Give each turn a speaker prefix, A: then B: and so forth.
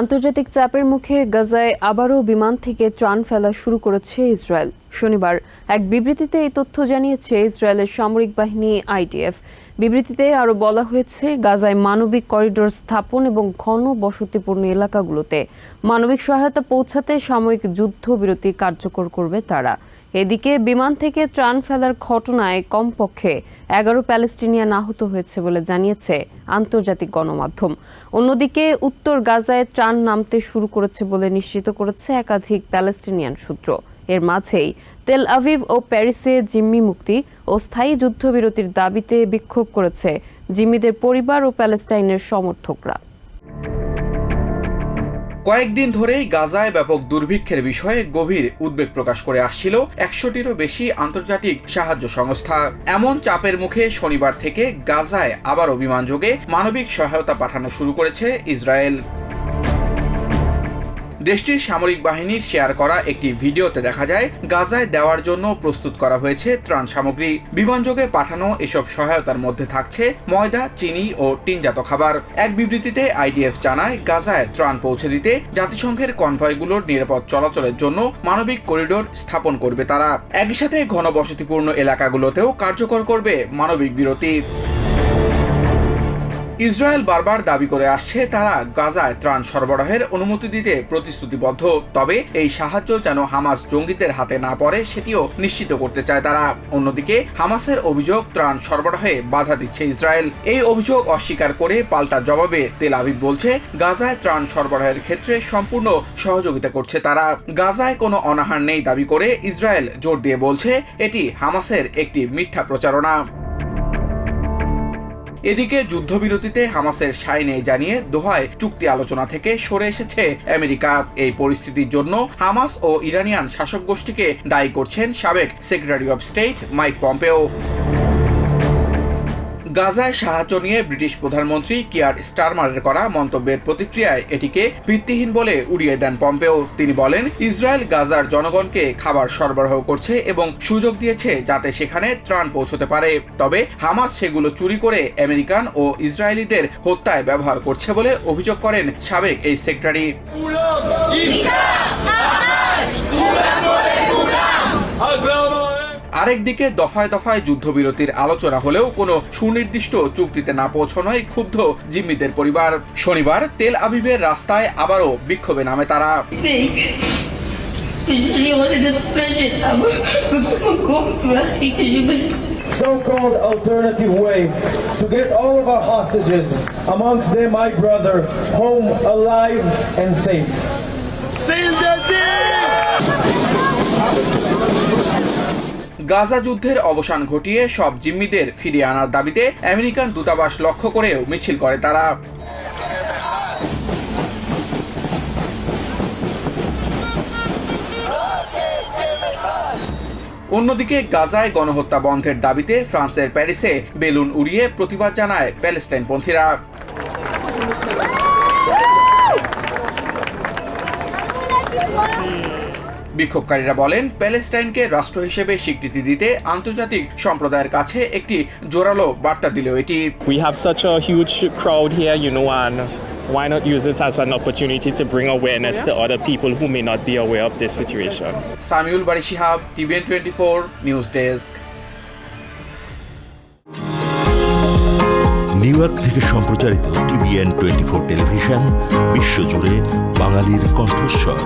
A: আন্তর্জাতিক চাপের মুখে গাজায় আবারও বিমান থেকে ত্রাণ ফেলা শুরু করেছে ইসরায়েল। শনিবার এক বিবৃতিতে এই তথ্য জানিয়েছে ইসরায়েলের সামরিক বাহিনী আইডিএফ বিবৃতিতে আরও বলা হয়েছে, গাজায় মানবিক করিডোর স্থাপন এবং ঘন বসতিপূর্ণ এলাকাগুলোতে মানবিক সহায়তা পৌঁছাতে সাময়িক যুদ্ধবিরতি কার্যকর করবে তারা। এদিকে বিমান থেকে ত্রাণ ফেলার ঘটনায় কমপক্ষে এগারো প্যালেস্টিনিয়ান আহত হয়েছে বলে জানিয়েছে আন্তর্জাতিক গণমাধ্যম। অন্যদিকে উত্তর গাজায় ত্রাণ নামতে শুরু করেছে বলে নিশ্চিত করেছে একাধিক প্যালেস্টিনিয়ান সূত্র। এর মাঝেই তেল আভিভ ও প্যারিসে জিম্মি মুক্তি ও স্থায়ী যুদ্ধবিরতির দাবিতে বিক্ষোভ করেছে জিম্মিদের পরিবার ও প্যালেস্টাইনের সমর্থকরা।
B: কয়েকদিন ধরেই গাজায় ব্যাপক দুর্ভিক্ষের বিষয়ে গভীর উদ্বেগ প্রকাশ করে আসছিল একশোটিরও বেশি আন্তর্জাতিক সাহায্য সংস্থা। এমন চাপের মুখে শনিবার থেকে গাজায় আবারও বিমানযোগে মানবিক সহায়তা পাঠানো শুরু করেছে ইসরায়েল। দেশটির সামরিক বাহিনীর শেয়ার করা একটি ভিডিওতে দেখা যায়, গাজায় দেওয়ার জন্য প্রস্তুত করা হয়েছে ত্রাণ সামগ্রী। বিমানযোগে পাঠানো এসব সহায়তার মধ্যে থাকছে ময়দা, চিনি ও টিনজাত খাবার। এক বিবৃতিতে আইডিএফ জানায়, গাজায় ত্রাণ পৌঁছে দিতে জাতিসংঘের কনভয়গুলোর নিরাপদ চলাচলের জন্য মানবিক করিডোর স্থাপন করবে তারা। একই সাথে ঘনবসতিপূর্ণ এলাকাগুলোতেও কার্যকর করবে মানবিক বিরতি। ইসরায়েল বারবার দাবি করে আসছে, তারা গাজায় ত্রাণ সরবরাহের অনুমতি দিতে প্রতিশ্রুতিবদ্ধ। তবে এই সাহায্য যেন হামাস জঙ্গিদের হাতে না পড়ে, সেটিও নিশ্চিত করতে চায় তারা। অন্যদিকে, হামাসের অভিযোগ ত্রাণ সরবরাহে বাধা দিচ্ছে ইসরায়েল। এই অভিযোগ অস্বীকার করে পাল্টা জবাবে তেল আবিব বলছে, গাজায় ত্রাণ সরবরাহের ক্ষেত্রে সম্পূর্ণ সহযোগিতা করছে তারা। গাজায় কোনো অনাহার নেই দাবি করে ইসরায়েল জোর দিয়ে বলছে, এটি হামাসের একটি মিথ্যা প্রচারণা। এদিকে যুদ্ধবিরতিতে হামাসের সায় নেই জানিয়ে দোহায় চুক্তি আলোচনা থেকে সরে এসেছে আমেরিকা। এই পরিস্থিতির জন্য হামাস ও ইরানিয়ান শাসক গোষ্ঠীকে দায়ী করছেন সাবেক secretary of state Mike Pompeo. গাজায় সাহায্য নিয়ে ব্রিটিশ প্রধানমন্ত্রী কিয়ার স্টারমারের করা মন্তব্যের প্রতিক্রিয়ায় এটিকে ভিত্তিহীন বলে উড়িয়ে দেন পম্পেও। তিনি বলেন, ইসরায়েল গাজার জনগণকে খাবার সরবরাহ করছে এবং সুযোগ দিয়েছে যাতে সেখানে ত্রাণ পৌঁছতে পারে। তবে হামাস সেগুলো চুরি করে আমেরিকান ও ইসরায়েলিদের হত্যায় ব্যবহার করছে বলে অভিযোগ করেন সাবেক এই সেক্রেটারি। আরেকদিকে দফায় দফায় যুদ্ধবিরতির আলোচনা হলেও কোনো সুনির্দিষ্ট চুক্তিতে না পৌঁছানোয় ক্ষুব্ধ জিম্মিদের পরিবার। শনিবার তেল আবিবের রাস্তায় আবারও বিক্ষোভে নামে তারা।
C: So-called alternative way to get all of our hostages, amongst them my brother, home alive and safe.
B: Gaza যুদ্ধের অবসান ঘটিয়ে সব জিম্মিদের ফিরিয়ে আনার দাবিতে আমেরিকান দূতাবাস লক্ষ্য করেও মিছিল করে তারা। অন্যদিকে গাজায় গণহত্যা বন্ধের দাবিতে ফ্রান্সের প্যারিসে বেলুন উড়িয়ে প্রতিবাদ জানায় প্যালেস্টাইন প্যালেস্টাইনপন্থীরা। বিক্ষোভকারীরা বলেন প্যালেস্টাইনকে রাষ্ট্র হিসেবে স্বীকৃতি দিতে আন্তর্জাতিক সম্প্রদায়ের কাছে একটি জোরালো বার্তা দিল এটি।
D: We have such a huge crowd here, you know, and why not use it as an opportunity to bring awareness to other people who may not be aware of this situation?
B: Samiul Bari Shihab TVN twenty four news desk.
E: New York থেকে সম্প্রচারিত TVN twenty four television বিশ্বজুড়ে বাঙালির কণ্ঠস্বর।